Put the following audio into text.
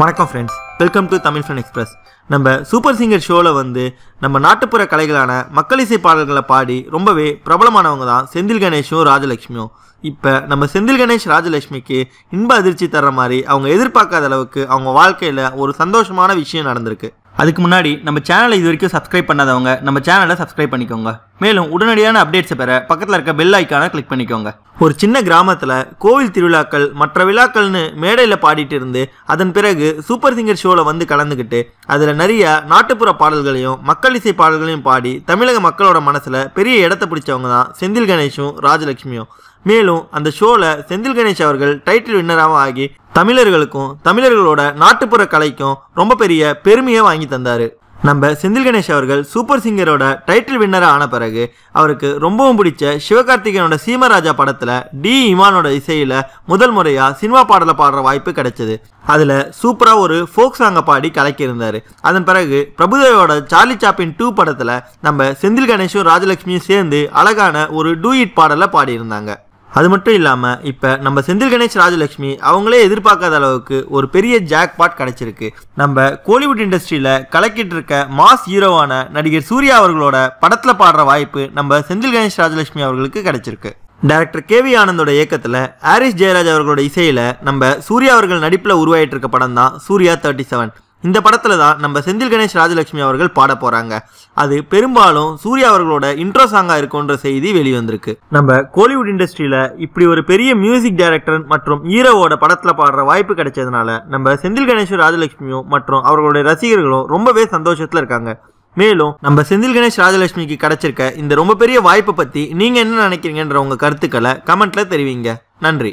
வணக்கம் friends welcome to Tamil fun express நம்ம super singer ஷோவில் வந்து நம்ம நாட்டுப்புற கலைகளான மக்களிசை பாடல்களை பாடி ரொம்பவே பிரபலமானவங்க தான் செந்தில் கணேஷும் ராஜலட்சுமியும். இப்போ நம்ம செந்தில் கணேஷ் ராஜலட்சுமிக்கு இன்ப அதிர்ச்சி தர்ற மாதிரி அவங்க எதிர்பார்க்காத அளவுக்கு அவங்க வாழ்க்கையில் ஒரு சந்தோஷமான விஷயம் நடந்திருக்கு. அதுக்கு முன்னாடி நம்ம சேனலை இது வரைக்கும் சப்ஸ்கிரைப் பண்ணாதவங்க நம்ம சேனலை சப்ஸ்கிரைப் பண்ணிக்கோங்க. மேலும் உடனடியான அப்டேட்ஸை பெற பக்கத்தில் இருக்க பெல் ஐக்கானை கிளிக் பண்ணிக்கோங்க. ஒரு சின்ன கிராமத்தில் கோவில் திருவிழாக்கள் மற்ற விழாக்கள்னு மேடையில் பாடிட்டு இருந்து அதன் பிறகு சூப்பர் சிங்கர் ஷோவில் வந்து கலந்துக்கிட்டு அதில் நிறைய நாட்டுப்புற பாடல்களையும் மக்கள் இசை பாடல்களையும் பாடி தமிழக மக்களோட மனசில் பெரிய இடத்த பிடிச்சவங்க தான் செந்தில் கணேஷும் ராஜலட்சுமியும். மேலும் அந்த ஷோவில் செந்தில் கணேஷ் அவர்கள் டைட்டில் வின்னராகவும் ஆகி தமிழர்களுக்கும் தமிழர்களோட நாட்டுப்புற கலைக்கும் ரொம்ப பெரிய பெருமையை வாங்கி தந்தார். நம்ம செந்தில் கணேஷ் அவர்கள் சூப்பர் சிங்கரோட டைட்டில் வின்னராக ஆன பிறகு அவருக்கு ரொம்பவும் பிடிச்ச சிவகார்த்திகேயனோட சீமராஜா படத்தில் டி இமானோட இசையில் முதல் முறையாக சினிமா பாடலை பாடுற வாய்ப்பு கிடைச்சது. அதில் சூப்பராக ஒரு ஃபோக் சாங்கை பாடி கலக்கியிருந்தார். அதன் பிறகு பிரபுதேவோட சார்லி சாப்பின் டூ படத்தில் நம்ம செந்தில் கணேஷும் ராஜலட்சுமியும் சேர்ந்து அழகான ஒரு டூ இட் பாடலை பாடியிருந்தாங்க. அது மட்டும் இல்லாமல் இப்போ நம்ம செந்தில் கணேஷ் ராஜலட்சுமி அவங்களே எதிர்பார்க்காத அளவுக்கு ஒரு பெரிய ஜாக் பாட் கிடச்சிருக்கு. நம்ம கோலிவுட் இண்டஸ்ட்ரியில் கலக்கிட்டு இருக்க மாஸ் ஹீரோவான நடிகர் சூர்யா அவர்களோட படத்தில் பாடுற வாய்ப்பு நம்ம செந்தில் கணேஷ் ராஜலட்சுமி அவர்களுக்கு கிடைச்சிருக்கு. டைரக்டர் கே வி ஆனந்தோட இயக்கத்தில் ஹாரிஸ் ஜெயராஜ் அவர்களோட இசையில் நம்ம சூர்யா அவர்கள் நடிப்பில் உருவாயிட்டு இருக்க படம் தான் சூர்யா தேர்ட்டி செவன் இந்த படத்தில் தான் நம்ம செந்தில் கணேஷ் ராஜலட்சுமி அவர்கள் பாட போகிறாங்க அது பெரும்பாலும் சூர்யா அவர்களோட இன்ட்ரோ சாங்காக இருக்குன்ற செய்தி வெளிவந்திருக்கு. நம்ம கோலிவுட் இண்டஸ்ட்ரியில் இப்படி ஒரு பெரிய மியூசிக் டைரக்டர் மற்றும் ஹீரோவோட படத்தில் பாடுற வாய்ப்பு கிடைச்சதுனால நம்ம செந்தில் கணேஷ் ராஜலட்சுமியும் மற்றும் அவர்களுடைய ரசிகர்களும் ரொம்பவே சந்தோஷத்தில் இருக்காங்க. மேலும் நம்ம செந்தில் கணேஷ் ராஜலட்சுமிக்கு கிடைச்சிருக்க இந்த ரொம்ப பெரிய வாய்ப்பை பற்றி நீங்கள் என்ன நினைக்கிறீங்கன்ற உங்கள் கருத்துக்களை கமெண்ட்டில் தெரிவிங்க. நன்றி.